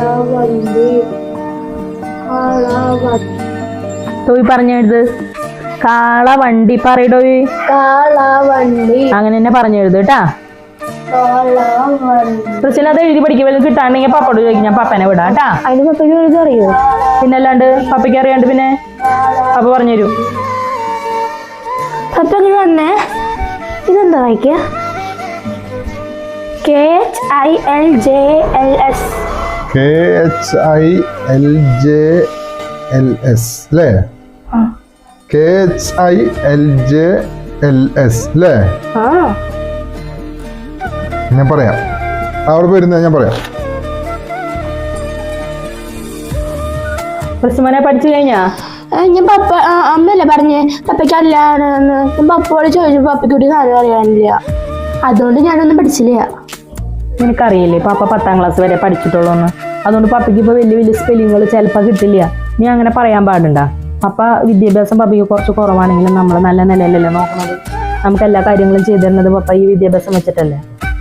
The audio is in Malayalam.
കാളവണ്ടി കാളവണ്ടി ടോയ് പറഞ്ഞെഴുത് കാള വണ്ടി പറയടോയ് കാളവണ്ടി. അങ്ങനെ തന്നെ പറഞ്ഞെഴുത് കേട്ടാ. കാളവണ്ടി. ക്രിസ്ത്യൻ അത് എഴുതി പഠിക്കുമ്പോൾ കിട്ടാണെങ്കിൽ പപ്പയോട് ചോദിക്കും. ഞാൻ പപ്പനെ വിടാം കേട്ടാ. അതിന് പപ്പയ്ക്ക് അറിയോ? പിന്നെ അല്ലാണ്ട് പപ്പയ്ക്ക് അറിയാണ്ട് പിന്നെ പപ്പ പറഞ്ഞു തരും. പപ്പ തന്നെ ഇതെന്താ വായിക്കുക K H I L J L S K H I L J L S അല്ലേ K H I L J L S അല്ലേ ഞാൻ പറയാം. അവിടെ പോയിരുന്ന ഞാൻ പറയാം. ക്രിസ്തുമനെ പഠിച്ചു കഴിഞ്ഞാ? ഞാൻ പപ്പ അമ്മയല്ലേ പറഞ്ഞേ? പപ്പയ്ക്ക് അല്ലാണെന്ന് ഞാൻ പപ്പയോട് ചോദിച്ചു പപ്പയ്ക്ക് ഒരു സാധനം അറിയാനില്ല. അതുകൊണ്ട് ഞാനൊന്നും പഠിച്ചില്ല. നിനക്കറിയില്ലേ പാപ്പ പത്താം ക്ലാസ് വരെ പഠിച്ചിട്ടുള്ളൂ എന്ന് അതുകൊണ്ട് പപ്പയ്ക്ക് ഇപ്പോൾ വലിയ വലിയ സ്പെല്ലിങ്ങൾ ചിലപ്പോൾ കിട്ടില്ല. നീ അങ്ങനെ പറയാൻ പാടുണ്ട? പപ്പ വിദ്യാഭ്യാസം പപ്പയ്ക്ക് കുറച്ച് കുറവാണെങ്കിലും നമ്മൾ നല്ല നിലയിലല്ലേ നോക്കുന്നത് നമുക്ക് എല്ലാ കാര്യങ്ങളും ചെയ്തു തരുന്നത് പപ്പ ഈ വിദ്യാഭ്യാസം വെച്ചിട്ടല്ലേ?